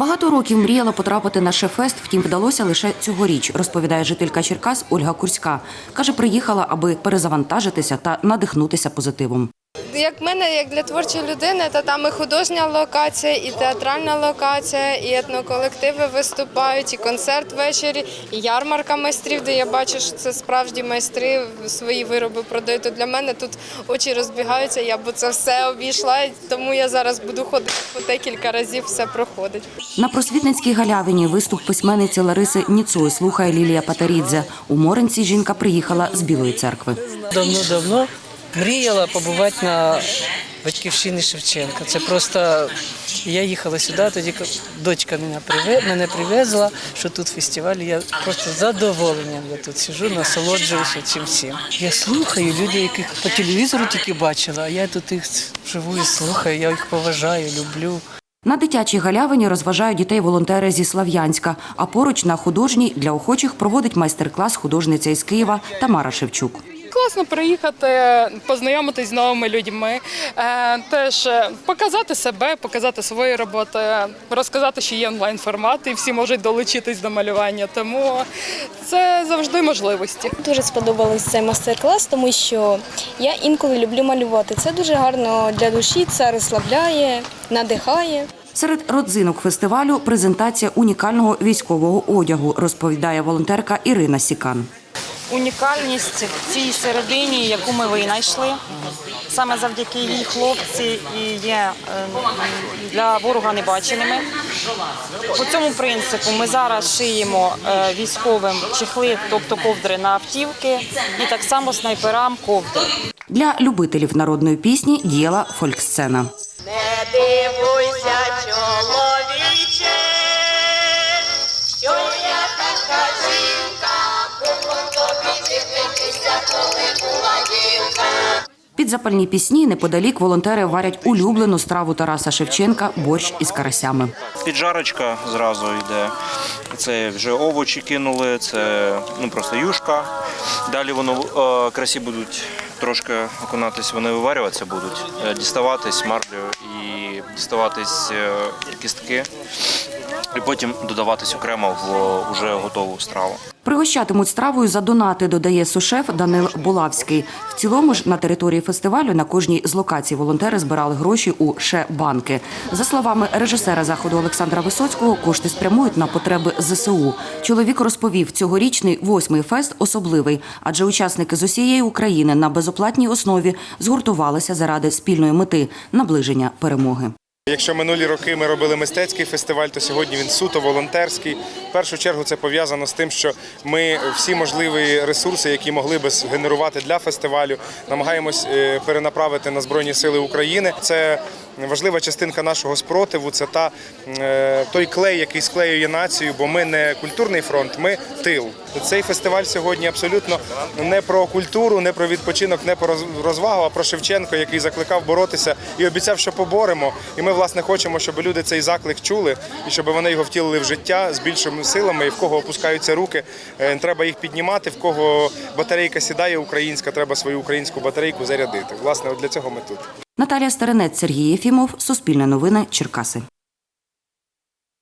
Багато років мріяла потрапити на шефест, втім вдалося лише цьогоріч, розповідає жителька Черкас Ольга Курська. Каже, приїхала, аби перезавантажитися та надихнутися позитивом. Як мене, як для творчої людини, то там і художня локація, і театральна локація, і етноколективи виступають, і концерт ввечері, і ярмарка майстрів, де я бачу, що це справжні майстри свої вироби продають. То для мене тут очі розбігаються. Я б це все обійшла, тому я зараз буду ходити по декілька разів, все проходить. На просвітницькій галявині виступ письменниці Лариси Ніцой слухає Лілія Патарідзе. У Моринці жінка приїхала з Білої церкви. Давно-давно мріяла побувати на батьківщині Шевченка. Це просто я їхала сюди, тоді дочка мене приве- привезла, що тут фестиваль. Я просто задоволенням я тут сижу, насолоджуюся цим всім. Я слухаю людей, яких по телевізору тільки бачила, а я тут їх живу і слухаю, я їх поважаю, люблю. На дитячій галявині розважають дітей волонтери зі Слав'янська, а поруч на художній для охочих проводить майстер-клас художниця із Києва Тамара Шевчук. Класно приїхати, познайомитись з новими людьми, е, теж е, показати себе, показати свої роботи, розказати, що є онлайн формат, і всі можуть долучитись до малювання. Тому це завжди можливості. Дуже сподобався цей майстер-клас, тому що я інколи люблю малювати. Це дуже гарно для душі, це розслабляє, надихає. Серед родзинок фестивалю презентація унікального військового одягу, розповідає волонтерка Ірина Сікан. Унікальність в цій середині, яку ми винайшли. Саме завдяки їй хлопці і є е, для ворога небаченими. По цьому принципу ми зараз шиємо е, військовим чехли, тобто ковдри на автівки, і так само снайперам ковдри. Для любителів народної пісні діяла фольк-сцена. Не дивуйся, чоловіче, Запальні пісні неподалік волонтери варять улюблену страву Тараса Шевченка борщ із карасями. Піджарочка зразу йде. Це вже овочі кинули, це ну просто юшка. Далі воно е, красі будуть трошки окунатись, вони виварюватися будуть, е, діставатись марлею і діставатись е, кістки, і потім додаватись окремо в уже готову страву. Пригощатимуть стравою за донати, додає сушеф Данил Булавський. В цілому ж на території фестивалю на кожній з локацій волонтери збирали гроші у ще банки. За словами режисера заходу Олександра Висоцького, кошти спрямують на потреби ЗСУ. Чоловік розповів, цьогорічний восьмий фест особливий, адже учасники з усієї України на безоплатній основі згуртувалися заради спільної мети наближення перемоги. Якщо минулі роки ми робили мистецький фестиваль, то сьогодні він суто волонтерський. В першу чергу це пов'язано з тим, що ми всі можливі ресурси, які могли би генерувати для фестивалю, намагаємось е, перенаправити на Збройні Сили України. Це важлива частинка нашого спротиву. Це та е, той клей, який склеює націю, бо ми не культурний фронт, ми тил. Цей фестиваль сьогодні абсолютно не про культуру, не про відпочинок, не про роз- розвагу, а про Шевченко, який закликав боротися і обіцяв, що поборемо. І ми власне хочемо, щоб люди цей заклик чули і щоб вони його втілили в життя з більшими силами. І в кого опускаються руки, е, треба їх піднімати. В кого батарейка сідає українська, треба свою українську батарейку зарядити. Власне, от для цього ми тут. Наталія Старинець, Сергій Єфімов, Суспільне новини, Черкаси.